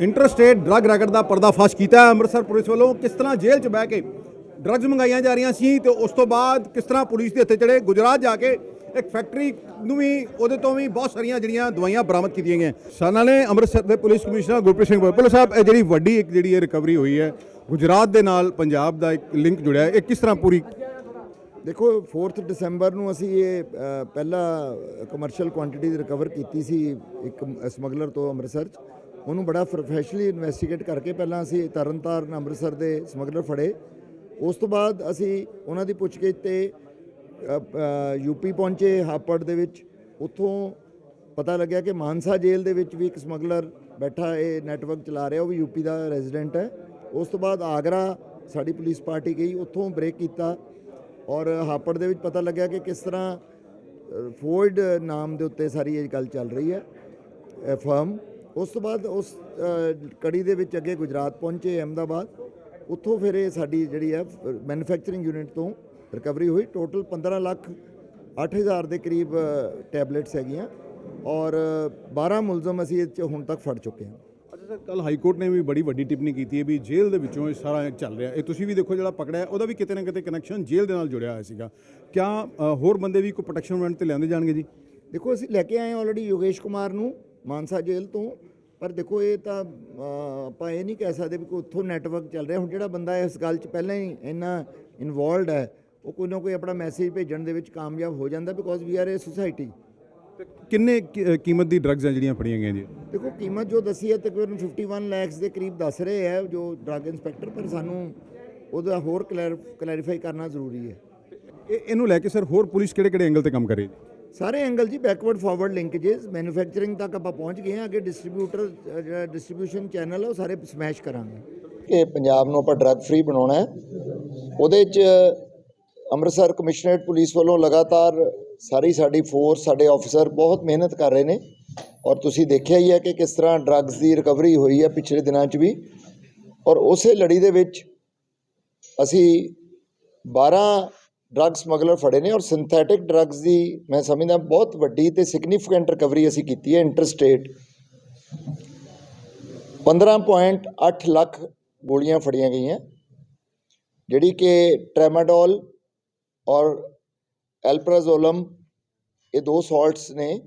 Interstate drug racket ਦਾ ਪਰਦਾਫਾਸ਼ ਕੀਤਾ Amritsar police ਵੱਲੋਂ ਕਿਸ ਤਰ੍ਹਾਂ ਜੇਲ੍ਹ 'ਚ ਬਹਿ ਕੇ ਡਰੱਗਸ ਮੰਗਾਈਆਂ ਜਾ ਰਹੀਆਂ ਸੀ ਤੇ ਉਸ ਤੋਂ ਬਾਅਦ ਕਿਸ ਤਰ੍ਹਾਂ ਪੁਲਿਸ ਦੇ ਹੱਥੇ ਚੜੇ ਗੁਜਰਾਤ ਜਾ ਕੇ ਇੱਕ ਫੈਕਟਰੀ ਨੂੰ ਵੀ ਉਹਦੇ ਤੋਂ ਵੀ ਬਹੁਤ ਸਾਰੀਆਂ ਜਿਹੜੀਆਂ ਦਵਾਈਆਂ ਬਰਾਮਦ ਕੀਤੀਆਂ ਗਈਆਂ। ਸਾਨਾਂ ਨੇ ਅੰਮ੍ਰਿਤਸਰ ਦੇ ਪੁਲਿਸ ਕਮਿਸ਼ਨਰ ਗੁਰਪ੍ਰੀਤ ਸਿੰਘ ਬੱਬਲ ਸਾਹਿਬ ਇਹ ਜਿਹੜੀ ਵੱਡੀ ਇੱਕ ਜਿਹੜੀ ਇਹ ਰਿਕਵਰੀ ਹੋਈ ਹੈ ਗੁਜਰਾਤ ਦੇ ਨਾਲ ਪੰਜਾਬ ਦਾ ਇੱਕ ਲਿੰਕ ਜੁੜਿਆ ਹੈ। ਇਹ ਕਿਸ ਤਰ੍ਹਾਂ ਪੂਰੀ ਦੇਖੋ 4th ਦਸੰਬਰ ਨੂੰ ਅਸੀਂ ਇਹ ਅ, ਪਹਿਲਾ ਕਮਰਸ਼ੀਅਲ ਕੁਆਂਟੀਟੀ ਰਿਕਵਰ ਕੀਤੀ ਸੀ ਇੱਕ ਸਮਗਲਰ ਤੋਂ ਅੰਮ੍ਰਿਤਸਰ 'ਚ। ਉਹਨੂੰ ਬੜਾ ਪ੍ਰੋਫੈਸ਼ਨਲੀ ਇਨਵੈਸਟੀਗੇਟ ਕਰਕੇ ਪਹਿਲਾਂ ਅਸੀਂ ਤਰਨਤਾਰਨ, ਅੰਮ੍ਰਿਤਸਰ ਦੇ ਸਮਗਲਰ ਫੜੇ। ਉਸ ਤੋਂ ਬਾਅਦ ਅਸੀਂ ਉਹਨਾਂ ਦੀ ਪੁੱਛਗਿੱਛ ਤੇ ਯੂਪੀ ਪਹੁੰਚੇ ਹਾਪੜ ਦੇ ਵਿੱਚ। ਉੱਥੋਂ ਪਤਾ ਲੱਗਿਆ ਕਿ ਮਾਨਸਾ ਜੇਲ੍ਹ ਦੇ ਵਿੱਚ ਵੀ ਇੱਕ ਸਮਗਲਰ ਬੈਠਾ, ਇਹ ਨੈਟਵਰਕ ਚਲਾ ਰਿਹਾ, ਉਹ ਵੀ ਯੂਪੀ ਦਾ ਰੈਜ਼ੀਡੈਂਟ ਹੈ। ਉਸ ਤੋਂ ਬਾਅਦ ਆਗਰਾ, ਸਾਡੀ ਪੁਲਿਸ ਪਾਰਟੀ ਗਈ, ਉੱਥੋਂ ਬ੍ਰੇਕ ਕੀਤਾ। ਔਰ ਹਾਪੜ ਦੇ ਵਿੱਚ ਪਤਾ ਲੱਗਿਆ ਕਿ ਕਿਸ ਤਰ੍ਹਾਂ ਫੋਰਡ ਨਾਮ ਦੇ ਉੱਤੇ ਸਾਰੀ ਇਹ ਗੱਲ ਚੱਲ ਰਹੀ ਹੈ, ਇਹ ਫਰਮ ਉਸ ਤੋਂ ਬਾਅਦ ਉਸ ਕੜੀ ਦੇ ਵਿੱਚ ਅੱਗੇ ਗੁਜਰਾਤ ਪਹੁੰਚੇ ਅਹਿਮਦਾਬਾਦ। ਉੱਥੋਂ ਫਿਰ ਇਹ ਸਾਡੀ ਜਿਹੜੀ ਹੈ ਮੈਨੂਫੈਕਚਰਿੰਗ ਯੂਨਿਟ ਤੋਂ ਰਿਕਵਰੀ ਹੋਈ। ਟੋਟਲ 15 ਲੱਖ 8000 ਦੇ ਕਰੀਬ ਟੈਬਲੇਟਸ ਹੈਗੀਆਂ ਔਰ 12 ਮੁਲਜ਼ਮ ਅਸੀਂ ਇਹ 'ਚ ਹੁਣ ਤੱਕ ਫੜ ਚੁੱਕੇ ਹਾਂ। ਅੱਛਾ ਸਰ ਕੱਲ ਹਾਈ ਕੋਰਟ ਨੇ ਵੀ ਬੜੀ ਵੱਡੀ ਟਿੱਪਣੀ ਕੀਤੀ ਹੈ ਵੀ ਜੇਲ੍ਹ ਦੇ ਵਿੱਚੋਂ ਇਹ ਸਾਰਾ ਚੱਲ ਰਿਹਾ। ਇਹ ਤੁਸੀਂ ਵੀ ਦੇਖੋ ਜਿਹੜਾ ਪਕੜਿਆ ਉਹਦਾ ਵੀ ਕਿਤੇ ਨਾ ਕਿਤੇ ਕਨੈਕਸ਼ਨ ਜੇਲ੍ਹ ਦੇ ਨਾਲ ਜੁੜਿਆ ਹੋਇਆ ਸੀਗਾ। ਕਿਆ ਹੋਰ ਬੰਦੇ ਵੀ ਕੋਈ ਪ੍ਰੋਟੈਕਸ਼ਨ ਵਾਰੰਟ ਤੇ ਲਿਆਂਦੇ ਜਾਣਗੇ ਜੀ? ਦੇਖੋ ਅਸੀਂ ਲੈ ਕੇ ਆਏ ਆਲਰੇਡੀ ਯੋਗੇਸ਼ ਕੁਮਾਰ ਨੂੰ ਮਾਨਸਾ ਜੇਲ੍ਹ ਤੋਂ। ਪਰ ਦੇਖੋ ਇਹ ਤਾਂ ਆਪਾਂ ਇਹ ਨਹੀਂ ਕਹਿ ਸਕਦੇ ਵੀ ਕੋਈ ਉੱਥੋਂ ਨੈਟਵਰਕ ਚੱਲ ਰਿਹਾ। ਹੁਣ ਜਿਹੜਾ ਬੰਦਾ ਇਸ ਗੱਲ 'ਚ ਪਹਿਲਾਂ ਹੀ ਇੰਨਾ ਇਨਵੋਲਡ ਹੈ ਉਹ ਕੋਈ ਨਾ ਕੋਈ ਆਪਣਾ ਮੈਸੇਜ ਭੇਜਣ ਦੇ ਵਿੱਚ ਕਾਮਯਾਬ ਹੋ ਜਾਂਦਾ because we are a society ਕਿੰਨੇ ਅ, ਕੀਮਤ ਦੀ ਡਰੱਗਸ ਹੈ ਜਿਹੜੀਆਂ ਫੜੀਆਂ ਗਈਆਂ ਜੀ? ਦੇਖੋ ਕੀਮਤ ਜੋ ਦੱਸੀ ਹੈ ਤਕਰੀਬਨ 51 ਲੱਖ ਦੇ ਕਰੀਬ ਦੱਸ ਰਹੇ ਹੈ ਜੋ ਡਰੱਗ ਇੰਸਪੈਕਟਰ ਪਰ ਸਾਨੂੰ ਉਹਦਾ ਹੋਰ ਕਲੈਰੀਫਾਈ ਕਰਨਾ ਜ਼ਰੂਰੀ ਹੈ। ਇਹ ਇਹਨੂੰ ਲੈ ਕੇ ਸਰ ਹੋਰ ਪੁਲਿਸ ਕਿਹੜੇ ਕਿਹੜੇ ਐਂਗਲ ਤੇ ਕੰਮ ਕਰ ਸਾਰੇ ਐਂਗਲ ਜੀ ਬੈਕਵਰਡ ਫਾਰਵਰਡ ਲਿੰਕੇजेस ਮੈਨੂਫੈਕਚਰਿੰਗ ਤੱਕ ਆਪਾਂ ਪਹੁੰਚ ਗਏ ਹਾਂ, ਅੱਗੇ ਡਿਸਟ੍ਰੀਬਿਊਟਰ ਜਿਹੜਾ ਡਿਸਟ੍ਰੀਬਿਊਸ਼ਨ ਚੈਨਲ ਹੈ ਉਹ ਸਾਰੇ ਸਮੈਸ਼ ਕਰਾਂਗੇ। ਕਿ ਪੰਜਾਬ ਨੂੰ ਆਪਾਂ ਡਰੱਗ ਫ੍ਰੀ ਬਣਾਉਣਾ ਹੈ। ਉਹਦੇ 'ਚ ਅੰਮ੍ਰਿਤਸਰ ਕਮਿਸ਼ਨਰੇਟ ਪੁਲਿਸ ਵੱਲੋਂ ਲਗਾਤਾਰ ਸਾਰੀ ਸਾਡੀ ਫੋਰਸ ਸਾਡੇ ਆਫੀਸਰ ਬਹੁਤ ਮਿਹਨਤ ਕਰ ਰਹੇ ਨੇ। ਔਰ ਤੁਸੀਂ ਦੇਖਿਆ ਹੀ ਹੈ ਕਿ ਕਿਸ ਤਰ੍ਹਾਂ ਡਰੱਗਸ ਦੀ ਰਿਕਵਰੀ ਹੋਈ ਹੈ ਪਿਛਲੇ ਦਿਨਾਂ 'ਚ ਵੀ। ਔਰ ਉਸੇ ਲੜੀ ਦੇ ਵਿੱਚ ਅਸੀਂ 12 ਡਰੱਗ ਸਮਗਲਰ ਫੜੇ ਨੇ ਔਰ ਸਿੰਥੈਟਿਕ ਡਰੱਗਸ ਦੀ ਮੈਂ ਸਮਝਦਾ ਬਹੁਤ ਵੱਡੀ ਤੇ ਸਿਗਨੀਫੀਕੈਂਟ ਰਿਕਵਰੀ ਅਸੀਂ ਕੀਤੀ ਹੈ ਇੰਟਰਸਟੇਟ 15.8 ਲੱਖ ਗੋਲੀਆਂ ਫੜੀਆਂ ਗਈਆਂ, ਜਿਹੜੀ ਕਿ ਟ੍ਰੈਮਾਡੋਲ ਔਰ ਐਲਪਰਾਜ਼ੋਲਮ ਇਹ ਦੋ ਸਾਲਟਸ ਨੇ,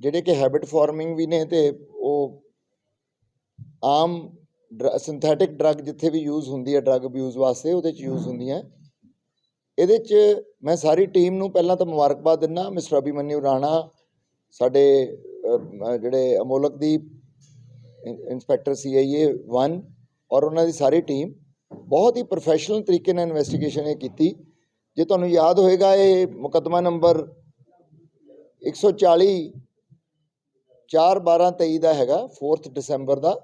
ਜਿਹੜੇ ਕਿ ਹੈਬਿਟ ਫਾਰਮਿੰਗ ਵੀ ਨੇ ਤੇ ਉਹ ਆਮ ਸਿੰਥੈਟਿਕ ਡਰੱਗ ਜਿੱਥੇ ਵੀ ਯੂਜ਼ ਹੁੰਦੀ ਹੈ ਡਰੱਗ ਅਬਿਊਜ਼ ਵਾਸਤੇ, ਉਹਦੇ 'ਚ ਯੂਜ਼ ਹੁੰਦੀਆਂ। ਇਹਦੇ 'ਚ ਮੈਂ ਸਾਰੀ ਟੀਮ ਨੂੰ ਪਹਿਲਾਂ ਤਾਂ ਮੁਬਾਰਕਬਾਦ ਦਿੰਦਾ ਮਿਸਟਰ ਅਭਿਮਨਿਊ ਰਾਣਾ, ਸਾਡੇ ਜਿਹੜੇ ਅਮੋਲਕ ਦੀ ਇੰਸਪੈਕਟਰ ਸੀਆਈਏ 1 ਔਰ ਉਹਨਾਂ ਦੀ ਸਾਰੀ ਟੀਮ ਬਹੁਤ ਹੀ ਪ੍ਰੋਫੈਸ਼ਨਲ ਤਰੀਕੇ ਨਾਲ ਇਨਵੈਸਟੀਗੇਸ਼ਨ ਇਹ ਕੀਤੀ। ਜੇ ਤੁਹਾਨੂੰ ਯਾਦ ਹੋਏਗਾ, ਇਹ ਮੁਕੱਦਮਾ ਨੰਬਰ 140 4 12 23 ਦਾ ਹੈਗਾ 4th ਦਸੰਬਰ ਦਾ।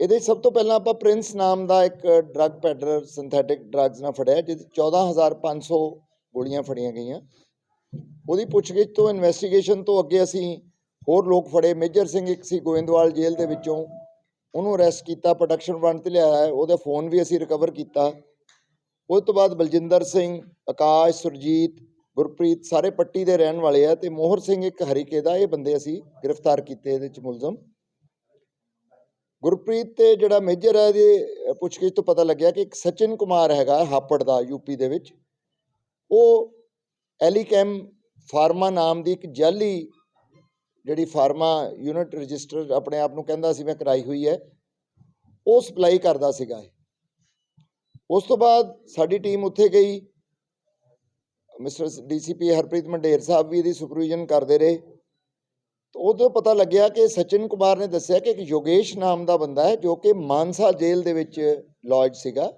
ਇਹਦੇ 'ਚ ਸਭ ਤੋਂ ਪਹਿਲਾਂ ਆਪਾਂ ਪ੍ਰਿੰਸ ਨਾਮ ਦਾ ਇੱਕ ਡਰੱਗ ਪੈਡਲਰ ਸਿੰਥੈਟਿਕ ਡਰੱਗਸ ਨਾਲ ਫੜਿਆ, ਜਿਹਦੇ 'ਚ 14500 ਗੋਲੀਆਂ ਫੜੀਆਂ ਗਈਆਂ। ਉਹਦੀ ਪੁੱਛਗਿੱਛ ਤੋਂ ਇਨਵੈਸਟੀਗੇਸ਼ਨ ਤੋਂ ਅੱਗੇ ਅਸੀਂ ਹੋਰ ਲੋਕ ਫੜੇ। ਮੇਜਰ ਸਿੰਘ ਇੱਕ ਸੀ, ਗੋਇੰਦਵਾਲ ਜੇਲ੍ਹ ਦੇ ਵਿੱਚੋਂ। ਉਹਨੂੰ ਅਰੈਸਟ ਕੀਤਾ ਪ੍ਰੋਡਕਸ਼ਨ ਵਨ ਤੇ ਲਿਆਇਆ। ਉਹਦਾ ਫੋਨ ਵੀ ਅਸੀਂ ਰਿਕਵਰ ਕੀਤਾ। ਉਸ ਤੋਂ ਬਾਅਦ ਬਲਜਿੰਦਰ ਸਿੰਘ, ਆਕਾਸ਼, ਸੁਰਜੀਤ, ਗੁਰਪ੍ਰੀਤ ਸਾਰੇ ਪੱਟੀ ਦੇ ਰਹਿਣ ਵਾਲੇ ਆ। ਤੇ ਮੋਹਰ ਸਿੰਘ ਇੱਕ ਹਰੀਕੇ ਦਾ, ਇਹ ਬੰਦੇ ਅਸੀਂ ਗ੍ਰਿਫਤਾਰ ਕੀਤੇ ਇਹਦੇ ਚ ਮੁਲਜ਼ਮ। ਗੁਰਪ੍ਰੀਤ ਤੇ ਜਿਹੜਾ ਮੇਜਰ ਹੈ ਇਹਦੇ ਪੁੱਛਗਿੱਛ ਤੋਂ ਪਤਾ ਲੱਗਿਆ ਕਿ ਇੱਕ ਸਚਿਨ ਕੁਮਾਰ ਹੈਗਾ ਹਾਪੜ ਦਾ ਯੂਪੀ ਦੇ ਵਿੱਚ। ਉਹ ਐਲੀਕੈਮ ਫਾਰਮਾ ਨਾਮ ਦੀ ਇੱਕ ਜਾਲੀ ਜਿਹੜੀ ਫਾਰਮਾ ਯੂਨਿਟ ਰਜਿਸਟਰ ਆਪਣੇ ਆਪ ਨੂੰ ਕਹਿੰਦਾ ਸੀ, ਮੈਂ ਕਰਾਈ ਹੋਈ ਹੈ। ਉਹ ਸਪਲਾਈ ਕਰਦਾ ਸੀਗਾ ਉਸ ਤੋਂ ਬਾਅਦ ਸਾਡੀ ਟੀਮ ਉੱਥੇ ਗਈ। ਮਿਸਟਰ ਡੀਸੀਪੀ ਹਰਪ੍ਰੀਤ ਮੰਡੇਰ ਸਾਹਿਬ ਵੀ ਇਹਦੀ ਸੁਪਰਵਿਜ਼ਨ ਕਰਦੇ ਰਹੇ। ਉਦੋਂ ਪਤਾ ਲੱਗਿਆ ਕਿ ਸਚਿਨ ਕੁਮਾਰ ਨੇ ਦੱਸਿਆ ਕਿ ਇੱਕ ਯੋਗੇਸ਼ ਨਾਮ ਦਾ ਬੰਦਾ ਹੈ ਜੋ ਕਿ ਮਾਨਸਾ ਜੇਲ੍ਹ ਦੇ ਵਿੱਚ ਲੌਜ ਸੀਗਾ।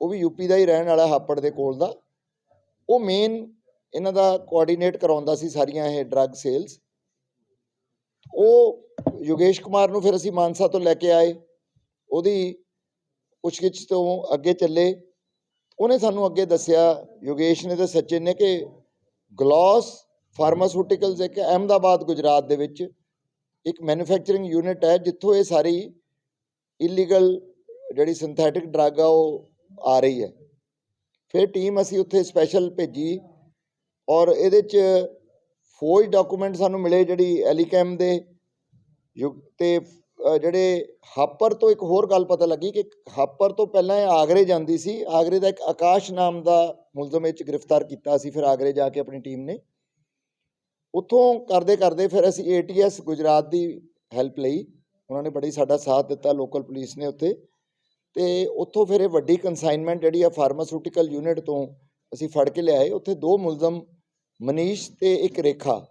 ਉਹ ਵੀ ਯੂਪੀ ਦਾ ਹੀ ਰਹਿਣ ਵਾਲਾ, ਹਾਪੜ ਦੇ ਕੋਲ ਦਾ। ਉਹ ਮੇਨ ਇਹਨਾਂ ਦਾ ਕੋਆਰਡੀਨੇਟ ਕਰਾਉਂਦਾ ਸੀ ਸਾਰੀਆਂ ਇਹ ਡਰੱਗ ਸੇਲਸ ਉਹ ਯੋਗੇਸ਼ ਕੁਮਾਰ ਨੂੰ ਫਿਰ ਅਸੀਂ ਮਾਨਸਾ ਤੋਂ ਲੈ ਕੇ ਆਏ। ਉਹਦੀ ਪੁੱਛਗਿੱਛ ਤੋਂ ਅੱਗੇ ਚੱਲੇ। ਉਹਨੇ ਸਾਨੂੰ ਅੱਗੇ ਦੱਸਿਆ, ਯੋਗੇਸ਼ ਨੇ ਤੇ ਸਚਿਨ ਨੇ ਕਿ ਗਲੋਸ ਫਾਰਮਾਸਿਊਟੀਕਲਸ ਇੱਕ ਅਹਿਮਦਾਬਾਦ, ਗੁਜਰਾਤ ਦੇ ਵਿੱਚ ਇੱਕ ਮੈਨੂਫੈਕਚਰਿੰਗ ਯੂਨਿਟ ਹੈ, ਜਿੱਥੋਂ ਇਹ ਸਾਰੀ ਇਲੀਗਲ ਜਿਹੜੀ ਸਿੰਥੈਟਿਕ ਡਰੱਗ ਆ, ਉਹ ਆ ਰਹੀ ਹੈ। ਫਿਰ ਟੀਮ ਅਸੀਂ ਉੱਥੇ ਸਪੈਸ਼ਲ ਭੇਜੀ ਔਰ ਇਹਦੇ ਚ ਫੌਜ ਡਾਕੂਮੈਂਟ ਸਾਨੂੰ ਮਿਲੇ ਜਿਹੜੀ ਐਲੀਕੈਮ ਦੇ ਯੁਗ ਤੇ ਜਿਹੜੇ ਹਾਪਰ ਤੋਂ ਇੱਕ ਹੋਰ ਗੱਲ ਪਤਾ ਲੱਗੀ ਕਿ ਹਾਪਰ ਤੋਂ ਪਹਿਲਾਂ ਇਹ ਆਗਰੇ ਜਾਂਦੀ ਸੀ। ਆਗਰੇ ਦਾ ਇੱਕ ਆਕਾਸ਼ ਨਾਮ ਦਾ ਮੁਲਜ਼ਮ ਇਹ 'ਚ ਗ੍ਰਿਫਤਾਰ ਕੀਤਾ ਸੀ, ਫਿਰ ਆਗਰੇ ਜਾ ਕੇ ਆਪਣੀ ਟੀਮ ਨੇ। ਉੱਥੋਂ ਕਰਦੇ ਕਰਦੇ ਫਿਰ ਅਸੀਂ ਏਟੀਐਸ ਗੁਜਰਾਤ ਦੀ ਹੈਲਪ ਲਈ, ਉਹਨਾਂ ਨੇ ਬੜੀ ਸਾਡਾ ਸਾਥ ਦਿੱਤਾ ਲੋਕਲ ਪੁਲਿਸ ਨੇ ਉੱਥੇ। ਤੇ ਉੱਥੋਂ ਫਿਰ ਇਹ ਵੱਡੀ ਕਨਸਾਈਨਮੈਂਟ ਜਿਹੜੀ ਆ ਫਾਰਮਾਸਿਊਟੀਕਲ ਯੂਨਿਟ ਤੋਂ ਅਸੀਂ ਫੜ ਕੇ ਲਿਆਏ। ਉੱਥੇ ਦੋ ਮੁਲਜ਼ਮ, ਮਨੀਸ਼ ਤੇ ਇੱਕ ਰੇਖਾ।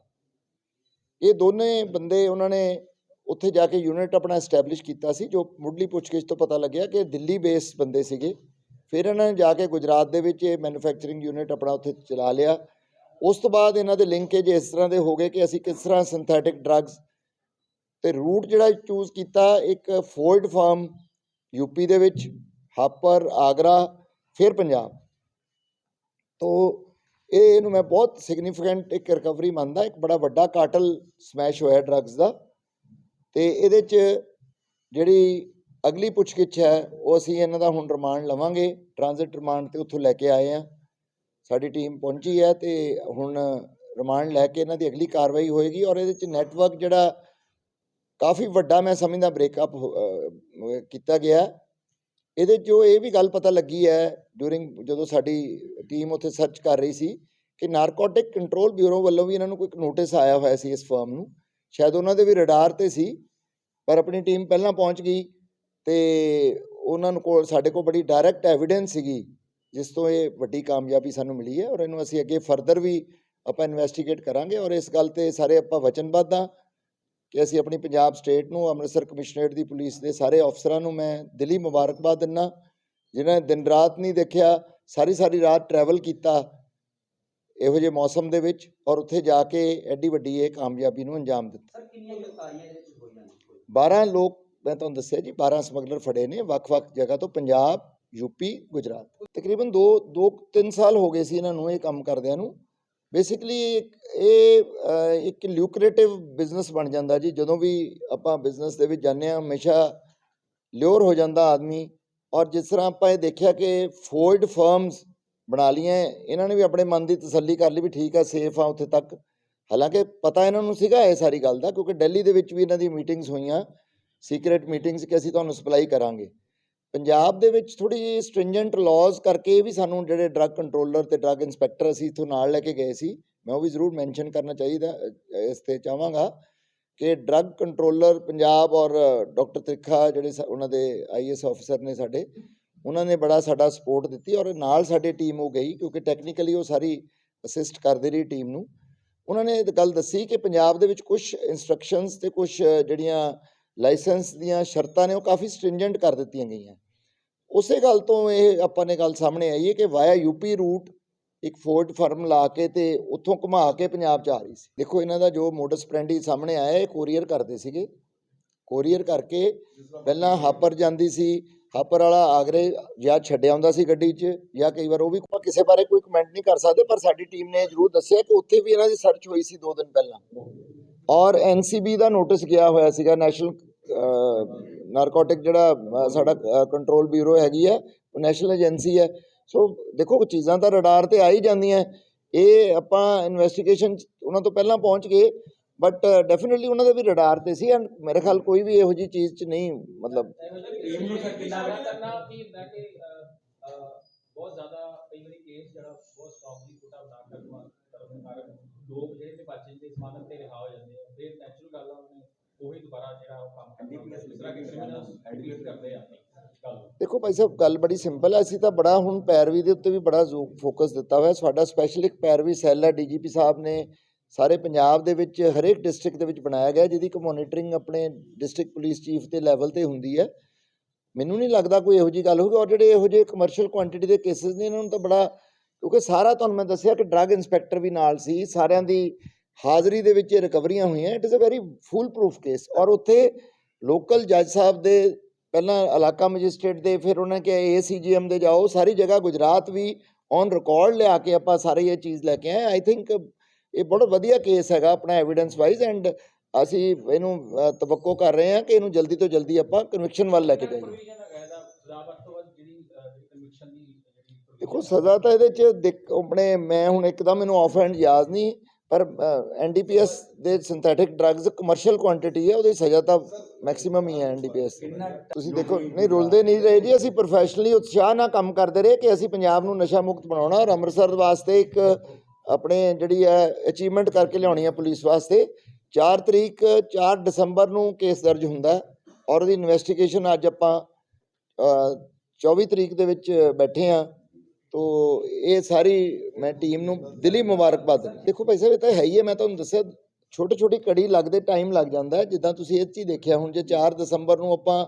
ਇਹ ਦੋਨੇ ਬੰਦੇ ਉਹਨਾਂ ਨੇ ਉੱਥੇ ਜਾ ਕੇ ਯੂਨਿਟ ਆਪਣਾ ਐਸਟੈਬਲਿਸ਼ ਕੀਤਾ ਸੀ, ਜੋ ਮੁੱਢਲੀ ਪੁੱਛਗਿੱਛ ਤੋਂ ਪਤਾ ਲੱਗਿਆ ਕਿ ਦਿੱਲੀ ਬੇਸ ਬੰਦੇ ਸੀਗੇ। ਫਿਰ ਇਹਨਾਂ ਨੇ ਜਾ ਕੇ ਗੁਜਰਾਤ ਦੇ ਵਿੱਚ ਇਹ ਮੈਨੂਫੈਕਚਰਿੰਗ ਯੂਨਿਟ ਆਪਣਾ ਉੱਥੇ ਚਲਾ ਲਿਆ। ਉਸ ਤੋਂ ਬਾਅਦ ਇਹਨਾਂ ਦੇ ਲਿੰਕੇਜ ਇਸ ਤਰ੍ਹਾਂ ਦੇ ਹੋ ਗਏ ਕਿ ਅਸੀਂ ਕਿਸ ਤਰ੍ਹਾਂ ਸਿੰਥੈਟਿਕ ਡਰੱਗਸ ਤੇ ਰੂਟ ਜਿਹੜਾ ਚੂਜ਼ ਕੀਤਾ, ਇੱਕ ਫੋਰਡ ਫਾਰਮ ਯੂਪੀ ਦੇ ਵਿੱਚ ਹਾਪਰ ਆਗਰਾ ਫਿਰ ਪੰਜਾਬ। ਤੋਂ ਇਹ ਇਹਨੂੰ ਮੈਂ ਬਹੁਤ ਸਿਗਨੀਫੀਕੈਂਟ ਇੱਕ ਰਿਕਵਰੀ ਮੰਨਦਾ, ਇੱਕ ਬੜਾ ਵੱਡਾ ਕਾਟਲ ਸਮੈਸ਼ ਹੋਇਆ ਡਰੱਗਸ ਦਾ। ਤੇ ਇਹਦੇ 'ਚ ਜਿਹੜੀ ਅਗਲੀ ਪੁੱਛਗਿੱਛ ਹੈ, ਉਹ ਅਸੀਂ ਇਹਨਾਂ ਦਾ ਹੁਣ ਰਿਮਾਂਡ ਲਵਾਂਗੇ ਟ੍ਰਾਂਜ਼ਿਟ ਰਿਮਾਂਡ ਤੇ ਉੱਥੋਂ ਲੈ ਕੇ ਆਏ ਆ ਸਾਡੀ ਟੀਮ ਪਹੁੰਚੀ ਹੈ ਤੇ ਹੁਣ ਰਿਮਾਂਡ ਲੈ ਕੇ ਇਹਨਾਂ ਦੀ ਅਗਲੀ ਕਾਰਵਾਈ ਹੋਏਗੀ ਔਰ ਇਹਦੇ 'ਚ ਨੈਟਵਰਕ ਜਿਹੜਾ ਕਾਫੀ ਵੱਡਾ ਮੈਂ ਸਮਝਦਾ ਬ੍ਰੇਕਅਪ ਕੀਤਾ ਗਿਆ ਇਹਦੇ 'ਚੋਂ ਇਹ ਵੀ ਗੱਲ ਪਤਾ ਲੱਗੀ ਹੈ ਡਿਊਰਿੰਗ ਜਦੋਂ ਸਾਡੀ ਟੀਮ ਉੱਥੇ ਸਰਚ ਕਰ ਰਹੀ ਸੀ ਕਿ ਨਾਰਕੋਟਿਕ ਕੰਟਰੋਲ ਬਿਊਰੋ ਵੱਲੋਂ ਵੀ ਇਹਨਾਂ ਨੂੰ ਕੋਈ ਨੋਟਿਸ ਆਇਆ ਹੋਇਆ ਸੀ ਇਸ ਫਰਮ ਨੂੰ। ਸ਼ਾਇਦ ਉਹਨਾਂ ਦੇ ਵੀ ਰਡਾਰ ਤੇ ਸੀ, ਪਰ ਆਪਣੀ ਟੀਮ ਪਹਿਲਾਂ ਪਹੁੰਚ ਗਈ ਤੇ ਉਹਨਾਂ ਨੂੰ ਕੋਲ, ਸਾਡੇ ਕੋਲ ਬੜੀ ਡਾਇਰੈਕਟ ਐਵੀਡੈਂਸ ਸੀਗੀ ਜਿਸ ਤੋਂ ਇਹ ਵੱਡੀ ਕਾਮਯਾਬੀ ਸਾਨੂੰ ਮਿਲੀ ਹੈ ਔਰ ਇਹਨੂੰ ਅਸੀਂ ਅੱਗੇ ਫਰਦਰ ਵੀ ਆਪਾਂ ਇਨਵੈਸਟੀਗੇਟ ਕਰਾਂਗੇ ਔਰ ਇਸ ਗੱਲ ਤੇ ਸਾਰੇ ਆਪਾਂ ਵਚਨਬੱਧ ਹਾਂ ਕਿ ਅਸੀਂ ਆਪਣੀ ਪੰਜਾਬ ਸਟੇਟ ਨੂੰ ਅੰਮ੍ਰਿਤਸਰ ਕਮਿਸ਼ਨਰੇਟ ਦੀ ਪੁਲਿਸ ਦੇ ਸਾਰੇ ਅਫਸਰਾਂ ਨੂੰ ਮੈਂ ਦਿਲੀ ਮੁਬਾਰਕਬਾਦ ਦਿੰਦਾ ਜਿਨ੍ਹਾਂ ਨੇ ਦਿਨ ਰਾਤ ਨਹੀਂ ਦੇਖਿਆ ਸਾਰੀ ਸਾਰੀ ਰਾਤ ਟਰੈਵਲ ਕੀਤਾ ਇਹੋ ਜਿਹੇ ਮੌਸਮ ਦੇ ਵਿੱਚ ਔਰ ਉੱਥੇ ਜਾ ਕੇ ਐਡੀ ਵੱਡੀ ਇਹ ਕਾਮਯਾਬੀ ਨੂੰ ਅੰਜਾਮ ਦਿੱਤਾ। ਸਰ ਕਿੰਨੀਆਂ ਗ੍ਰਿਫਤਾਰੀਆਂ ਇਹਦੇ ਵਿੱਚ ਹੋਈਆਂ ਨੇ? ਕੋਈ 12 ਲੋਕ ਮੈਂ ਤੁਹਾਨੂੰ ਦੱਸਿਆ ਜੀ 12 ਸਮਗਲਰ ਫੜੇ ਨੇ ਵੱਖ-ਵੱਖ ਜਗ੍ਹਾ ਤੋਂ ਪੰਜਾਬ ਯੂਪੀ, ਗੁਜਰਾਤ। ਤਕਰੀਬਨ 2 2 3 ਸਾਲ ਹੋ ਗਏ ਸੀ ਇਹਨਾਂ ਨੂੰ ਇਹ ਕੰਮ ਕਰਦਿਆਂ ਨੂੰ। ਬੇਸਿਕਲੀ ਇਹ ਇੱਕ ਲਿਊਕਰੇਟਿਵ ਬਿਜ਼ਨਸ ਬਣ ਜਾਂਦਾ ਜੀ। ਜਦੋਂ ਵੀ ਆਪਾਂ ਬਿਜ਼ਨਸ ਦੇ ਵਿੱਚ ਜਾਂਦੇ ਹਾਂ, ਹਮੇਸ਼ਾ ਲਿਓਰ ਹੋ ਜਾਂਦਾ ਆਦਮੀ। ਔਰ ਜਿਸ ਤਰ੍ਹਾਂ ਆਪਾਂ ਇਹ ਦੇਖਿਆ ਕਿ ਫੋਰਡ ਫਰਮਸ ਬਣਾ ਲਈਆਂ, ਇਹਨਾਂ ਨੇ ਵੀ ਆਪਣੇ ਮਨ ਦੀ ਤਸੱਲੀ ਕਰ ਲਈ ਵੀ ਠੀਕ ਆ ਸੇਫ ਆ ਉੱਥੇ ਤੱਕ। ਹਾਲਾਂਕਿ ਪਤਾ ਇਹਨਾਂ ਨੂੰ ਸੀਗਾ ਇਹ ਸਾਰੀ ਗੱਲ ਦਾ, ਕਿਉਂਕਿ ਦਿੱਲੀ ਦੇ ਵਿੱਚ ਵੀ ਇਹਨਾਂ ਦੀ ਮੀਟਿੰਗਸ ਹੋਈਆਂ। ਸੀਕ੍ਰੀਟ ਮੀਟਿੰਗਸ ਕਿ ਅਸੀਂ ਤੁਹਾਨੂੰ ਸਪਲਾਈ ਕਰਾਂਗੇ। ਪੰਜਾਬ ਦੇ ਵਿੱਚ ਥੋੜੀ ਜਿਹੀ ਸਟ੍ਰਿੰਜੈਂਟ ਲਾਜ਼ ਕਰਕੇ ਇਹ ਵੀ ਸਾਨੂੰ ਜਿਹੜੇ ਡਰੱਗ ਕੰਟਰੋਲਰ ਤੇ ਡਰੱਗ ਇਨਸਪੈਕਟਰ ਅਸੀਂ ਇਥੋਂ ਨਾਲ ਲੈ ਕੇ ਗਏ ਸੀ, ਮੈਂ ਉਹ ਵੀ ਜ਼ਰੂਰ ਮੈਂਸ਼ਨ ਕਰਨਾ ਚਾਹੀਦਾ ਇਸ ਤੇ ਚਾਹਾਂਗਾ ਕਿ ਡਰੱਗ ਕੰਟਰੋਲਰ ਪੰਜਾਬ ਔਰ ਡਾਕਟਰ ਤ੍ਰਿਖਾ ਜਿਹੜੇ ਸਾ- ਉਹਨਾਂ ਦੇ ਆਈਐਸ ਆਫੀਸਰ ਨੇ ਸਾਡੇ, ਉਹਨਾਂ ਨੇ ਬੜਾ ਸਾਡਾ ਸਪੋਰਟ ਦਿੱਤੀ ਔਰ ਨਾਲ ਸਾਡੀ ਟੀਮ ਉਹ ਗਈ ਕਿਉਂਕਿ ਟੈਕਨੀਕਲੀ ਉਹ ਸਾਰੀ ਅਸਿਸਟ ਕਰਦੇ ਰਹੀ ਟੀਮ ਨੂੰ। ਉਹਨਾਂ ਨੇ ਗੱਲ ਦੱਸੀ ਕਿ ਪੰਜਾਬ ਦੇ ਵਿੱਚ ਕੁਝ ਇਨਸਟਰਕਸ਼ਨਸ ਤੇ ਕੁਝ ਜਿਹੜੀਆਂ ਲਾਇਸੈਂਸ ਦੀਆਂ ਸ਼ਰਤਾਂ ਨੇ ਉਹ ਕਾਫੀ ਸਟ੍ਰਿੰਜੈਂਟ ਕਰ ਦਿੱਤੀਆਂ ਗਈਆਂ। ਉਸੇ ਗੱਲ ਤੋਂ ਇਹ ਆਪਾਂ ਨੇ ਗੱਲ ਸਾਹਮਣੇ ਆਈ ਹੈ ਕਿ ਵਾਇਆ ਯੂਪੀ ਰੂਟ ਇੱਕ ਫੋਰਡ ਫਰਮ ਲਾ ਕੇ ਤੇ ਉੱਥੋਂ ਘੁਮਾ ਕੇ ਪੰਜਾਬ ਚ ਆ ਰਹੀ ਸੀ। ਦੇਖੋ, ਇਹਨਾਂ ਦਾ ਜੋ ਮੋਡਸ ਪ੍ਰੈਂਡੀ ਸਾਹਮਣੇ ਆਇਆ, ਇਹ ਕੋਰੀਅਰ ਕਰਦੇ ਸੀਗੇ। ਕੋਰੀਅਰ ਕਰਕੇ ਪਹਿਲਾਂ ਹਾਪਰ ਜਾਂਦੀ ਸੀ ਹਾਪਰ ਵਾਲਾ ਆਗਰੇ ਜਾਂ ਛੱਡਿਆ ਹੁੰਦਾ ਸੀ ਗੱਡੀ 'ਚ ਜਾਂ ਕਈ ਵਾਰ ਉਹ ਵੀ ਕਿਸੇ ਬਾਰੇ ਕੋਈ ਕਮੈਂਟ ਨਹੀਂ ਕਰ ਸਕਦੇ, ਪਰ ਸਾਡੀ ਟੀਮ ਨੇ ਜ਼ਰੂਰ ਦੱਸਿਆ ਕਿ ਉੱਥੇ ਵੀ ਇਹਨਾਂ ਦੀ ਸਰਚ ਹੋਈ ਸੀ 2 ਦਿਨ ਪਹਿਲਾਂ। ਔਰ ਐਨਸੀਬੀ ਦਾ ਨੋਟਿਸ ਗਿਆ ਹੋਇਆ ਸੀਗਾ ਨੈਸ਼ਨਲ ਨਾਰਕੋਟਿਕ ਜਿਹੜਾ ਸਾਡਾ ਕੰਟਰੋਲ ਬਿਊਰੋ ਹੈਗੀ ਹੈ, ਉਹ ਨੈਸ਼ਨਲ ਏਜੰਸੀ ਹੈ। ਸੋ ਦੇਖੋ, ਚੀਜ਼ਾਂ ਤਾਂ ਰਡਾਰ ਤੇ ਆ ਹੀ ਜਾਂਦੀਆਂ। ਇਹ ਆਪਾਂ ਇਨਵੈਸਟੀਗੇਸ਼ਨ ਉਹਨਾਂ ਤੋਂ ਪਹਿਲਾਂ ਪਹੁੰਚ ਗਏ ਬਟ ਡੈਫੀਨਿਟਲੀ ਉਹਨਾਂ ਦੇ ਵੀ ਰਡਾਰ ਤੇ ਸੀ ਐਂਡ ਮੇਰੇ ਖਿਆਲ ਕੋਈ ਵੀ ਇਹੋ ਜੀ ਚੀਜ਼ 'ਚ ਨਹੀਂ, ਮਤਲਬ ਟੀਮ ਨੂੰ ਕਰਨਾ ਕੀ ਹੁੰਦਾ ਕਿ ਬਹੁਤ ਜ਼ਿਆਦਾ ਕਈ ਵਾਰੀ ਕੇਸ ਜਿਹੜਾ ਬਹੁਤ ਸਟਰੋਂਗਲੀ ਫੁੱਟਾ ਬਣਾ ਕਰ ਕਰਨ ਕਾਰਨ ਲੋਕ ਜਿਹੜੇ ਤੇ ਬਚ ਜਾਂਦੇ ਸਮਾਨ ਤੇ ਰਿਹਾ ਹੋ ਜਾਂਦੇ ਆ, ਫਿਰ ਨੈਚੁਰਲ ਗੱਲ ਆ ਉਹੀ ਦੁਬਾਰਾ ਜਿਹੜਾ ਉਹ ਕੰਮ ਕਰਨਾ ਇਸ ਤਰ੍ਹਾਂ ਕਿ ਕ੍ਰਿਮੀਨਲ ਐਡਿਟ ਕਰਦੇ ਆ ਦੇਖੋ ਭਾਈ ਸਾਹਿਬ, ਗੱਲ ਬੜੀ ਸਿੰਪਲ ਹੈ, ਅਸੀਂ ਤਾਂ ਬੜਾ ਹੁਣ ਪੈਰਵੀ ਦੇ ਉੱਤੇ ਵੀ ਬੜਾ ਫੋਕਸ ਦਿੱਤਾ ਹੋਇਆ। ਸਾਡਾ ਸਪੈਸ਼ਲ ਇੱਕ ਪੈਰਵੀ ਸੈੱਲ ਹੈ, ਡੀਜੀਪੀ ਸਾਹਿਬ ਨੇ ਸਾਰੇ ਪੰਜਾਬ ਦੇ ਵਿੱਚ, ਹਰੇਕ ਡਿਸਟ੍ਰਿਕਟ ਦੇ ਵਿੱਚ ਬਣਾਇਆ ਗਿਆ, ਜਿਹਦੀ ਕਿ ਮੋਨੀਟਰਿੰਗ ਆਪਣੇ ਡਿਸਟ੍ਰਿਕਟ ਪੁਲਿਸ ਚੀਫ ਦੇ ਲੈਵਲ ਤੇ ਹੁੰਦੀ ਹੈ। ਮੈਨੂੰ ਨਹੀਂ ਲੱਗਦਾ ਕੋਈ ਇਹੋ ਜੀ ਗੱਲ ਹੋਊਗੀ, ਔਰ ਜਿਹੜੇ ਇਹੋ ਜਿਹੇ ਕਮਰਸ਼ੀਅਲ ਕੁਆਂਟੀਟੀ ਦੇ ਕੇਸਿਸ ਨੇ, ਇਹਨਾਂ ਨੂੰ ਤਾਂ ਬੜਾ ਕਿਉਂਕਿ ਸਾਰਾ ਤੁਹਾਨੂੰ ਮੈਂ ਦੱਸਿਆ ਕਿ ਡਰੱਗ ਇਨਸਪੈਕਟਰ ਵੀ ਨਾਲ ਸੀ, ਸਾਰਿਆਂ ਦੀ ਹਾਜ਼ਰੀ ਦੇ ਵਿੱਚ ਇਹ ਰਿਕਵਰੀਆਂ ਹੋਈਆਂ। It is a very foolproof case ਔਰ ਉੱਥੇ ਲੋਕਲ ਜੱਜ ਸਾਹਿਬ ਦੇ ਪਹਿਲਾਂ ਇਲਾਕਾ ਮੈਜਿਸਟ੍ਰੇਟ ਦੇ ਫਿਰ ਉਹਨਾਂ ਕਿ ਏਸੀਜੀਐਮ ਦੇ ਜਾਓ। ਸਾਰੀ ਜਗ੍ਹਾ ਗੁਜਰਾਤ ਵੀ ਔਨ ਰਿਕਾਰਡ ਲਿਆ ਕੇ ਆਪਾਂ ਸਾਰੇ ਇਹ ਚੀਜ਼ ਲੈ ਕੇ ਆਏ। ਆਈ ਥਿੰਕ ਇਹ ਬਹੁਤ ਵਧੀਆ ਕੇਸ ਹੈਗਾ ਆਪਣਾ ਐਵੀਡੈਂਸ ਵਾਈਜ਼ ਐਂਡ ਅਸੀਂ ਇਹਨੂੰ ਤਵੱਕੋ ਕਰ ਰਹੇ ਹਾਂ ਕਿ ਇਹਨੂੰ ਜਲਦੀ ਤੋਂ ਜਲਦੀ ਆਪਾਂ ਕਨਵਿਕਸ਼ਨ ਵੱਲ ਲੈ ਕੇ ਜਾਈਏ। ਦੇਖੋ ਸਜ਼ਾ ਤਾਂ ਇਹਦੇ ਚ ਆਪਣੇ ਮੈਂ ਹੁਣ ਇੱਕਦਮ ਮੈਨੂੰ ਆਫ ਹੈਂਡ ਯਾਦ ਨਹੀਂ ਪਰ ਐਨਡੀਪੀਐਸ ਦੇ ਸਿੰਥੈਟਿਕ ਡਰੱਗਸ ਕਮਰਸ਼ੀਅਲ ਕੁਆਂਟੀਟੀ ਹੈ ਉਹਦੀ ਸਜ਼ਾ ਤਾਂ ਮੈਕਸਿਮਮ ਹੀ ਹੈ ਐਨਡੀਪੀਐਸ ਤੁਸੀਂ ਦੇਖੋ ਨਹੀਂ ਰੁਲਦੇ ਨਹੀਂ ਰਹੇ ਜੀ ਅਸੀਂ ਪ੍ਰੋਫੈਸ਼ਨਲੀ ਉਤਸ਼ਾਹ ਨਾਲ ਕੰਮ ਕਰਦੇ ਰਹੇ ਕਿ ਅਸੀਂ ਪੰਜਾਬ ਨੂੰ ਨਸ਼ਾ ਮੁਕਤ ਬਣਾਉਣਾ ਔਰ ਅੰਮ੍ਰਿਤਸਰ ਵਾਸਤੇ ਇੱਕ ਆਪਣੇ ਜਿਹੜੀ ਹੈ ਅਚੀਵਮੈਂਟ ਕਰਕੇ ਲਿਆਉਣੀ ਹੈ ਪੁਲਿਸ ਵਾਸਤੇ। 4 ਤਰੀਕ 4 ਦਸੰਬਰ ਨੂੰ ਕੇਸ ਦਰਜ ਹੁੰਦਾ ਔਰ ਉਹਦੀ ਇਨਵੈਸਟੀਗੇਸ਼ਨ ਅੱਜ ਆਪਾਂ ਅ, 24 ਤਰੀਕ ਦੇ ਵਿੱਚ ਬੈਠੇ ਆ ਤੋ ਇਹ ਸਾਰੀ ਮੈਂ ਟੀਮ ਨੂੰ ਦਿਲੀ ਮੁਬਾਰਕਬਾਦ ਦੇਖੋ ਭਾਈ ਸਾਹਿਬ, ਇਹ ਤਾਂ ਹੈ ਹੀ ਹੈ, ਮੈਂ ਤੁਹਾਨੂੰ ਦੱਸਿਆ ਛੋਟੀ ਛੋਟੀ ਕੜੀ ਲੱਗਦੇ ਟਾਈਮ ਲੱਗ ਜਾਂਦਾ ਜਿੱਦਾਂ ਤੁਸੀਂ ਇਹ 'ਚ ਹੀ ਦੇਖਿਆ, ਹੁਣ ਜੇ 4 ਦਸੰਬਰ ਨੂੰ ਆਪਾਂ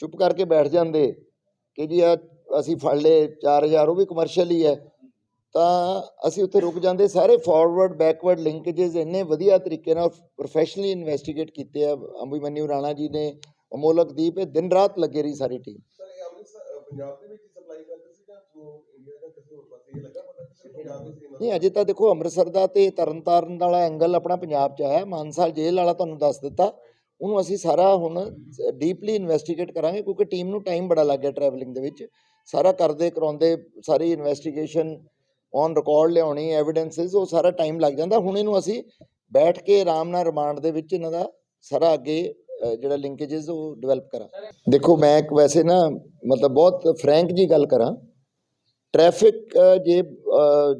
ਚੁੱਪ ਕਰਕੇ ਬੈਠ ਜਾਂਦੇ ਕਿ ਜੀ ਆ ਅਸੀਂ ਫੜ ਲਏ 4000 ਉਹ ਵੀ ਕਮਰਸ਼ੀਅਲ ਹੀ ਹੈ, ਤਾਂ ਅਸੀਂ ਉੱਥੇ ਰੁਕ ਜਾਂਦੇ, ਸਾਰੇ ਫਾਰਵਰਡ ਬੈਕਵਰਡ ਲਿੰਕੇजेस ਇੰਨੇ ਵਧੀਆ ਤਰੀਕੇ ਨਾਲ ਪ੍ਰੋਫੈਸ਼ਨਲੀ ਇਨਵੈਸਟੀਗੇਟ ਕੀਤੇ ਆ। ਅੰਬੀਮਨਿਊ ਰਾਣਾ ਜੀ ਨੇ ਅਮੋਲਕ ਦੀਪ ਇਹ ਦਿਨ ਰਾਤ ਲੱਗੇ ਰਹੀ ਸਾਰੀ ਟੀਮ ਪੰਜਾਬ ਦੇ ਵਿੱਚ ਸਪਲਾਈ ਕਰਦੇ ਸੀ ਜਾਂ ਨਹੀਂ, ਅਜੇ ਤਾਂ ਦੇਖੋ ਅੰਮ੍ਰਿਤਸਰ ਦਾ ਤੇ ਤਰਨਤਾਰਨ ਵਾਲਾ ਐਂਗਲ ਆਪਣਾ ਪੰਜਾਬ 'ਚ ਆਇਆ ਮਾਨਸਾ ਜੇਲ੍ਹ ਵਾਲਾ ਤੁਹਾਨੂੰ ਦੱਸ ਦਿੱਤਾ। ਉਹਨੂੰ ਅਸੀਂ ਸਾਰਾ ਹੁਣ ਡੀਪਲੀ ਇਨਵੈਸਟੀਗੇਟ ਕਰਾਂਗੇ ਕਿਉਂਕਿ ਟੀਮ ਨੂੰ ਟਾਈਮ ਬੜਾ ਲੱਗ ਗਿਆ ਟਰੈਵਲਿੰਗ ਦੇ ਵਿੱਚ। ਸਾਰਾ ਕਰਦੇ ਕਰਾਉਂਦੇ, ਸਾਰੀ ਇਨਵੈਸਟੀਗੇਸ਼ਨ ਔਨ ਰਿਕਾਰਡ ਲਿਆਉਣੀ ਐਵੀਡੈਂਸਸ ਉਹ ਸਾਰਾ ਟਾਈਮ ਲੱਗ ਜਾਂਦਾ। ਹੁਣ ਇਹਨੂੰ ਅਸੀਂ ਬੈਠ ਕੇ ਆਰਾਮ ਨਾਲ ਰਿਮਾਂਡ ਦੇ ਵਿੱਚ ਇਹਨਾਂ ਦਾ ਸਾਰਾ ਅੱਗੇ ਜਿਹੜਾ ਲਿੰਕੇजेस ਉਹ ਡਿਵੈਲਪ ਕਰਾਂ ਦੇਖੋ, ਮੈਂ ਇੱਕ ਵੈਸੇ ਨਾ ਮਤਲਬ ਬਹੁਤ ਫਰੈਂਕ ਜੀ ਗੱਲ ਕਰਾਂ। ਟ੍ਰੈਫਿਕ ਜੇ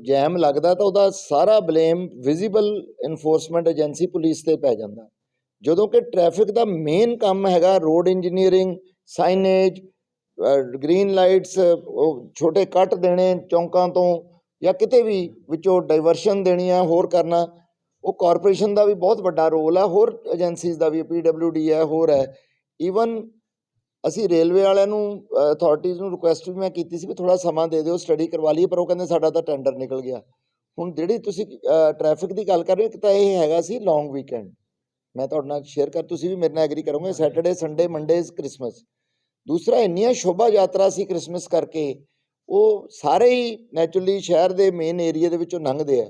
ਜੈਮ ਲੱਗਦਾ ਤਾਂ ਉਹਦਾ ਸਾਰਾ blame visible enforcement agency police ਤੇ ਪੈ ਜਾਂਦਾ। ਜਦੋਂ ਕਿ ਟ੍ਰੈਫਿਕ ਦਾ ਮੇਨ ਕੰਮ ਹੈਗਾ road engineering, signage green lights, ਉਹ ਛੋਟੇ ਕੱਟ ਦੇਣੇ ਚੌਂਕਾਂ ਤੋਂ ਜਾਂ ਕਿਤੇ ਵੀ ਵਿੱਚੋਂ ਡਾਈਵਰਸ਼ਨ ਦੇਣੀ ਆ, ਹੋਰ ਕਰਨਾ, ਉਹ ਕਾਰਪੋਰੇਸ਼ਨ ਦਾ ਵੀ ਬਹੁਤ ਵੱਡਾ ਰੋਲ ਆ, ਹੋਰ ਏਜੰਸੀਜ਼ ਦਾ ਵੀ ਪੀਡਬਲਯੂਡੀ ਹੈ, ਹੋਰ ਹੈ। ਈਵਨ ਅਸੀਂ ਰੇਲਵੇ ਵਾਲਿਆਂ ਨੂੰ ਅਥਾਰਟੀਜ਼ ਨੂੰ ਰਿਕੁਐਸਟ ਵੀ ਮੈਂ ਕੀਤੀ ਸੀ ਵੀ ਥੋੜਾ ਸਮਾਂ ਦੇ ਦਿਓ ਸਟੱਡੀ ਕਰਵਾ ਲਈਏ ਪਰ ਉਹ ਕਹਿੰਦੇ ਸਾਡਾ ਤਾਂ ਟੈਂਡਰ ਨਿਕਲ ਗਿਆ। ਹੁਣ ਜਿਹੜੀ ਤੁਸੀਂ ਟ੍ਰੈਫਿਕ ਦੀ ਗੱਲ ਕਰ ਰਹੇ ਹੋ ਇੱਕ ਤਾਂ ਇਹ ਹੈਗਾ ਸੀ ਲੌਂਗ ਵੀਕਐਂਡ ਮੈਂ ਤੁਹਾਡੇ ਨਾਲ ਸ਼ੇਅਰ ਕਰ ਤੁਸੀਂ ਵੀ ਮੇਰੇ ਨਾਲ ਐਗਰੀ ਕਰੋਗੇ ਸੈਟਰਡੇ ਸੰਡੇ ਮੰਡੇਜ਼ ਕ੍ਰਿਸਮਸ ਦੂਸਰਾ ਇੰਨੀਆਂ ਸ਼ੋਭਾ ਯਾਤਰਾ ਸੀ ਕ੍ਰਿਸਮਸ ਕਰਕੇ ਉਹ ਸਾਰੇ ਹੀ ਨੈਚੁਰਲੀ ਸ਼ਹਿਰ ਦੇ ਮੇਨ ਏਰੀਆ ਦੇ ਵਿੱਚੋਂ ਲੰਘਦੇ ਆ।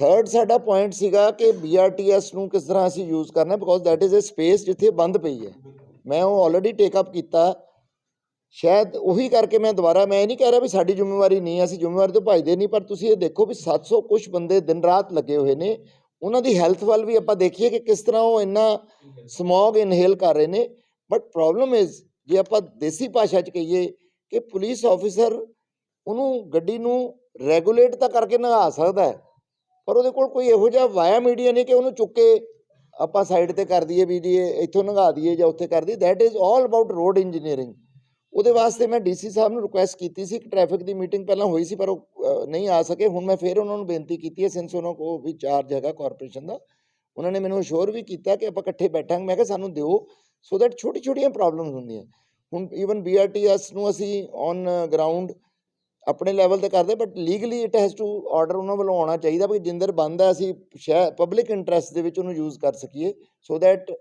ਥਰਡ ਸਾਡਾ ਪੁਆਇੰਟ ਸੀਗਾ ਕਿ BRTS ਨੂੰ ਕਿਸ ਤਰ੍ਹਾਂ ਅਸੀਂ ਯੂਜ਼ ਕਰਨਾ because that is a space ਜਿੱਥੇ ਬੰਦ ਪਈ ਹੈ। ਮੈਂ ਉਹ ਆਲਰੇਡੀ ਟੇਕ ਅਪ ਕੀਤਾ। ਸ਼ਾਇਦ ਉਹੀ ਕਰਕੇ ਮੈਂ ਦੁਬਾਰਾ, ਮੈਂ ਇਹ ਨਹੀਂ ਕਹਿ ਰਿਹਾ ਵੀ ਸਾਡੀ ਜ਼ਿੰਮੇਵਾਰੀ ਨਹੀਂ ਹੈ, ਅਸੀਂ ਜ਼ਿੰਮੇਵਾਰੀ ਤੋਂ ਭੱਜਦੇ ਨਹੀਂ, ਪਰ ਤੁਸੀਂ ਇਹ ਦੇਖੋ ਵੀ 700 ਕੁਝ ਬੰਦੇ ਦਿਨ ਰਾਤ ਲੱਗੇ ਹੋਏ ਨੇ। ਉਹਨਾਂ ਦੀ ਹੈਲਥ ਵੱਲ ਵੀ ਆਪਾਂ ਦੇਖੀਏ ਕਿ ਕਿਸ ਤਰ੍ਹਾਂ ਉਹ ਇੰਨਾ ਸਮੌਗ ਇਨਹੇਲ ਕਰ ਰਹੇ ਨੇ। ਬਟ ਪ੍ਰੋਬਲਮ ਇਜ਼ ਜੇ ਆਪਾਂ ਦੇਸੀ ਭਾਸ਼ਾ 'ਚ ਕਹੀਏ ਕਿ ਪੁਲਿਸ ਆਫੀਸਰ ਉਹਨੂੰ ਗੱਡੀ ਨੂੰ ਰੈਗੂਲੇਟ ਤਾਂ ਕਰਕੇ ਨਗਾ ਸਕਦਾ ਪਰ ਉਹਦੇ ਕੋਲ ਕੋਈ ਇਹੋ ਜਿਹਾ ਵਾਇਆ ਮੀਡੀਆ ਨਹੀਂ ਕਿ ਉਹਨੂੰ ਚੁੱਕ ਕੇ ਆਪਾਂ ਸਾਈਡ ਤੇ ਕਰ ਦਈਏ ਵੀ ਜੀ ਇਹ ਇੱਥੋਂ ਲੰਘਾ ਦਈਏ ਜਾਂ ਉੱਥੇ ਕਰ ਦਈਏ that is all about road engineering ਉਹਦੇ ਵਾਸਤੇ ਮੈਂ ਡੀਸੀ ਸਾਹਿਬ ਨੂੰ ਰਿਕੁਐਸਟ ਕੀਤੀ ਸੀ ਕਿ ਟ੍ਰੈਫਿਕ ਦੀ ਮੀਟਿੰਗ ਪਹਿਲਾਂ ਹੋਈ ਸੀ, ਪਰ ਉਹ ਨਹੀਂ ਆ ਸਕੇ। ਹੁਣ ਮੈਂ ਫੇਰ ਉਹਨਾਂ ਨੂੰ ਬੇਨਤੀ ਕੀਤੀ ਹੈ ਸਿੰਸ ਉਹਨਾਂ ਕੋ ਵੀ ਚਾਰਜ ਹੈਗਾ ਕਾਰਪੋਰੇਸ਼ਨ ਦਾ, ਉਹਨਾਂ ਨੇ ਮੈਨੂੰ ਅਸ਼ੋਰ ਵੀ ਕੀਤਾ ਕਿ ਆਪਾਂ ਇਕੱਠੇ ਬੈਠਾਂਗੇ। ਮੈਂ ਕਿਹਾ ਸਾਨੂੰ ਦਿਓ ਸੋ ਦੈਟ ਛੋਟੀ ਛੋਟੀਆਂ ਪ੍ਰੋਬਲਮਸ ਹੁੰਦੀਆਂ। ਹੁਣ ਈਵਨ ਬੀਆਰਟੀਐਸ ਨੂੰ ਅਸੀਂ ਔਨ ਗਰਾਊਂਡ ਆਪਣੇ ਲੈਵਲ ਤੇ ਕਰਦੇ but legally it has to order ਉਹਨਾਂ ਵੱਲੋਂ ਆਉਣਾ ਚਾਹੀਦਾ ਵੀ ਜਿੰਦਰ ਬੰਦ ਹੈ, ਅਸੀਂ ਸ਼ਹਿਰ ਪਬਲਿਕ ਇੰਟਰਸਟ ਦੇ ਵਿੱਚ ਉਹਨੂੰ ਯੂਜ਼ ਕਰ ਸਕੀਏ ਸੋ ਦੈਟ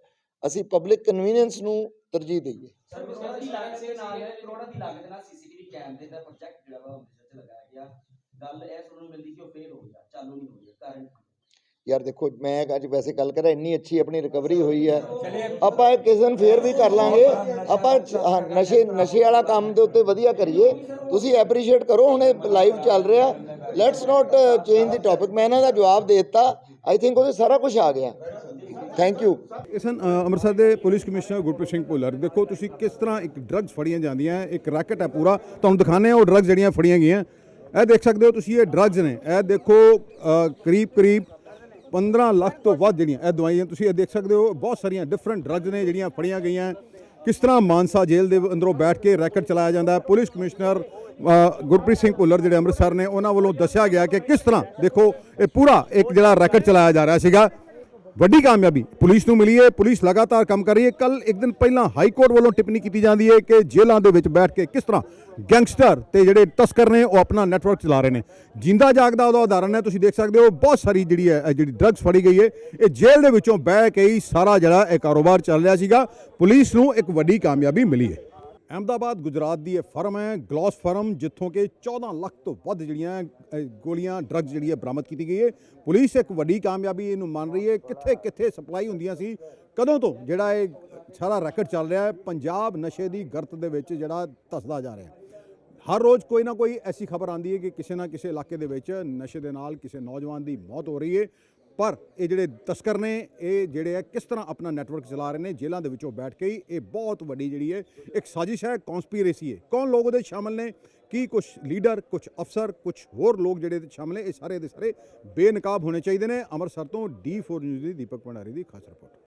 ਅਸੀਂ ਪਬਲਿਕ ਕਨਵੀਨੀਅੰਸ ਨੂੰ ਤਰਜੀਹ ਦਈਏ। ਸਰ ਕਰੋੜਾਂ ਦੀ ਲਾਗਤ ਦੇ ਨਾਲ, ਕਰੋੜਾਂ ਦੀ ਲਾਗਤ ਨਾਲ ਸੀਸੀਟੀਵੀ ਕੈਮਰੇ ਦਾ ਪ੍ਰੋਜੈਕਟ ਜਿਹੜਾ ਵਾ ਅੰਮ੍ਰਿਤਸਰ ਲਗਾਇਆ ਗਿਆ। ਗੱਲ ਇਹ ਸੁਣਨ ਨੂੰ ਮਿਲਦੀ ਕਿ ਉਹ ਫੇਲ ਹੋ ਗਿਆ, ਚਾਲੂ ਨਹੀਂ ਹੋ ਰਿਹਾ ਕਾਰਨ ਯਾਰ ਦੇਖੋ ਮੈਂ ਅੱਜ ਵੈਸੇ ਗੱਲ ਕਰਾਂ ਇੰਨੀ ਅੱਛੀ ਆਪਣੀ ਰਿਕਵਰੀ ਹੋਈ ਹੈ ਆਪਾਂ ਇਹ ਕਿਸੇ ਦਿਨ ਫੇਰ ਵੀ ਕਰ ਲਾਂਗੇ। ਆਪਾਂ ਨਸ਼ੇ ਨਸ਼ੇ ਵਾਲਾ ਕੰਮ ਦੇ ਉੱਤੇ ਵਧੀਆ ਕਰੀਏ। ਤੁਸੀਂ ਐਪਰੀਸ਼ੀਏਟ ਕਰੋ ਹੁਣ ਇਹ ਲਾਈਵ ਚੱਲ ਰਿਹਾ। Let's not change the topic ਮੈਂ ਇਹਨਾਂ ਦਾ ਜਵਾਬ ਦੇ ਦਿੱਤਾ। ਆਈ ਥਿੰਕ ਉਹਦੇ ਸਾਰਾ ਕੁਝ ਆ ਗਿਆ। ਥੈਂਕ ਯੂ ਇਹ ਸਨ ਅ, ਅੰਮ੍ਰਿਤਸਰ ਦੇ ਪੁਲਿਸ ਕਮਿਸ਼ਨਰ ਗੁਰਪ੍ਰੀਤ ਸਿੰਘ ਭੁੱਲਰ। ਦੇਖੋ ਤੁਸੀਂ ਕਿਸ ਤਰ੍ਹਾਂ ਇੱਕ ਡਰੱਗਸ ਫੜੀਆਂ ਜਾਂਦੀਆਂ ਇੱਕ ਰੈਕਟ ਹੈ ਪੂਰਾ। ਤੁਹਾਨੂੰ ਦਿਖਾਣੇ ਆ ਉਹ ਡਰੱਗਸ ਜਿਹੜੀਆਂ ਫੜੀਆਂ ਗਈਆਂ। ਇਹ ਦੇਖ ਸਕਦੇ ਹੋ ਤੁਸੀਂ ਇਹ ਡਰੱਗਸ ਨੇ। ਇਹ ਦੇਖੋ ਕਰੀਬ ਕਰੀਬ 15 ਲੱਖ ਤੋਂ ਵੱਧ ਜਿਹੜੀਆਂ ਇਹ ਦਵਾਈਆਂ ਤੁਸੀਂ ਇਹ ਦੇਖ ਸਕਦੇ ਹੋ, ਬਹੁਤ ਸਾਰੀਆਂ ਡਿਫਰੈਂਟ ਡਰੱਗਸ ਨੇ ਜਿਹੜੀਆਂ ਫੜੀਆਂ ਗਈਆਂ। ਕਿਸ ਤਰ੍ਹਾਂ ਮਾਨਸਾ ਜੇਲ੍ਹ ਦੇ ਅੰਦਰੋਂ ਬੈਠ ਕੇ ਰੈਕਟ ਚਲਾਇਆ ਜਾਂਦਾ ਹੈ, ਪੁਲਿਸ ਕਮਿਸ਼ਨਰ ਗੁਰਪ੍ਰੀਤ ਸਿੰਘ ਭੁੱਲਰ ਜਿਹੜੇ ਅੰਮ੍ਰਿਤਸਰ ਨੇ, ਉਹਨਾਂ ਵੱਲੋਂ ਦੱਸਿਆ ਗਿਆ ਕਿ ਕਿਸ ਤਰ੍ਹਾਂ ਦੇਖੋ, ਇਹ ਪੂਰਾ ਇੱਕ ਜਿਹੜਾ ਰੈਕਟ ਚਲਾਇਆ ਜਾ ਰਿਹਾ ਸੀਗਾ। ਵੱਡੀ ਕਾਮਯਾਬੀ। ਪੁਲਿਸ ਨੂੰ ਮਿਲੀ ਹੈ ਪੁਲਿਸ ਲਗਾਤਾਰ ਕੰਮ ਕਰ ਰਹੀ ਹੈ ਕੱਲ ਇੱਕ ਦਿਨ ਪਹਿਲਾਂ ਹਾਈ ਕੋਰਟ ਵੱਲੋਂ ਟਿੱਪਣੀ ਕੀਤੀ ਜਾਂਦੀ ਹੈ ਕਿ ਜੇਲ੍ਹਾਂ ਦੇ ਵਿੱਚ ਬੈਠ ਕੇ ਕਿਸ ਤਰ੍ਹਾਂ ਗੈਂਗਸਟਰ ਤੇ ਜਿਹੜੇ ਤਸਕਰ ਨੇ ਉਹ ਆਪਣਾ ਨੈਟਵਰਕ ਚਲਾ ਰਹੇ ਨੇ। ਜਿੰਦਾ ਜਾਗਦਾ ਉਹਦਾ ਉਦਾਹਰਣ ਹੈ, ਤੁਸੀਂ ਦੇਖ ਸਕਦੇ ਹੋ, ਬਹੁਤ ਸਾਰੀ ਜਿਹੜੀ ਹੈ ਜਿਹੜੀ ਡਰੱਗਸ ਫੜੀ ਗਈ ਹੈ ਇਹ ਜੇਲ੍ਹ ਦੇ ਵਿੱਚੋਂ ਬਹਿ ਕੇ ਹੀ ਸਾਰਾ ਜਿਹੜਾ ਇਹ ਕਾਰੋਬਾਰ ਚੱਲ ਰਿਹਾ ਸੀਗਾ। ਪੁਲਿਸ ਨੂੰ ਇੱਕ ਵੱਡੀ ਕਾਮਯਾਬੀ ਮਿਲੀ ਹੈ ਅਹਿਮਦਾਬਾਦ ਗੁਜਰਾਤ ਦੀ ਇਹ ਫਰਮ ਹੈ, ਗਲੋਸ ਫਰਮ, ਜਿੱਥੋਂ ਕਿ 14 ਲੱਖ ਤੋਂ ਵੱਧ ਜਿਹੜੀਆਂ ਗੋਲੀਆਂ, ਡਰੱਗਸ ਜਿਹੜੀ ਹੈ ਬਰਾਮਦ ਕੀਤੀ ਗਈ ਹੈ। ਪੁਲਿਸ ਇੱਕ ਵੱਡੀ ਕਾਮਯਾਬੀ ਇਹਨੂੰ ਮੰਨ ਰਹੀ ਹੈ। ਕਿੱਥੇ ਕਿੱਥੇ ਸਪਲਾਈ ਹੁੰਦੀਆਂ ਸੀ, ਕਦੋਂ ਤੋਂ ਜਿਹੜਾ ਇਹ ਸਾਰਾ ਰੈਕਟ ਚੱਲ ਰਿਹਾ ਹੈ, ਪੰਜਾਬ ਨਸ਼ੇ ਦੀ ਗਰਤ ਦੇ ਵਿੱਚ ਜਿਹੜਾ ਧਸਦਾ ਜਾ ਰਿਹਾ ਹੈ। ਹਰ ਰੋਜ਼ ਕੋਈ ਨਾ ਕੋਈ ਐਸੀ ਖਬਰ ਆਉਂਦੀ ਹੈ ਕਿ ਕਿਸੇ ਨਾ ਕਿਸੇ ਇਲਾਕੇ ਦੇ ਵਿੱਚ ਨਸ਼ੇ ਦੇ ਨਾਲ ਕਿਸੇ ਨੌਜਵਾਨ ਦੀ ਮੌਤ ਹੋ ਰਹੀ ਹੈ। ਪਰ ਇਹ ਜਿਹੜੇ ਤਸਕਰ ਨੇ, ਇਹ ਜਿਹੜੇ ਹੈ ਕਿਸ ਤਰ੍ਹਾਂ ਆਪਣਾ ਨੈਟਵਰਕ ਚਲਾ ਰਹੇ ਨੇ, ਜੇਲ੍ਹਾਂ ਦੇ ਵਿੱਚੋਂ ਬੈਠ ਕੇ ਹੀ ਇਹ ਬਹੁਤ ਵੱਡੀ ਜਿਹੜੀ ਹੈ ਇੱਕ ਸਾਜ਼ਿਸ਼ ਹੈ ਕਨਸਪੀਰੇਸੀ ਹੈ। ਕੌਣ ਲੋਕ ਉਹਦੇ 'ਚ ਸ਼ਾਮਲ ਨੇ? ਕੀ ਕੁਝ ਲੀਡਰ ਕੁਝ ਅਫਸਰ ਕੁਝ ਹੋਰ ਲੋਕ ਜਿਹੜੇ ਇਹਦੇ ਸ਼ਾਮਲ ਨੇ, ਇਹ ਸਾਰੇ ਦੇ ਸਾਰੇ ਬੇਨਕਾਬ ਹੋਣੇ ਚਾਹੀਦੇ ਨੇ। ਅੰਮ੍ਰਿਤਸਰ ਤੋਂ ਡੀ4 ਨਿਊਜ਼ ਦੀ ਦੀਪਕ ਭੰਡਾਰੀ ਦੀ ਖਾਸ ਰਿਪੋਰਟ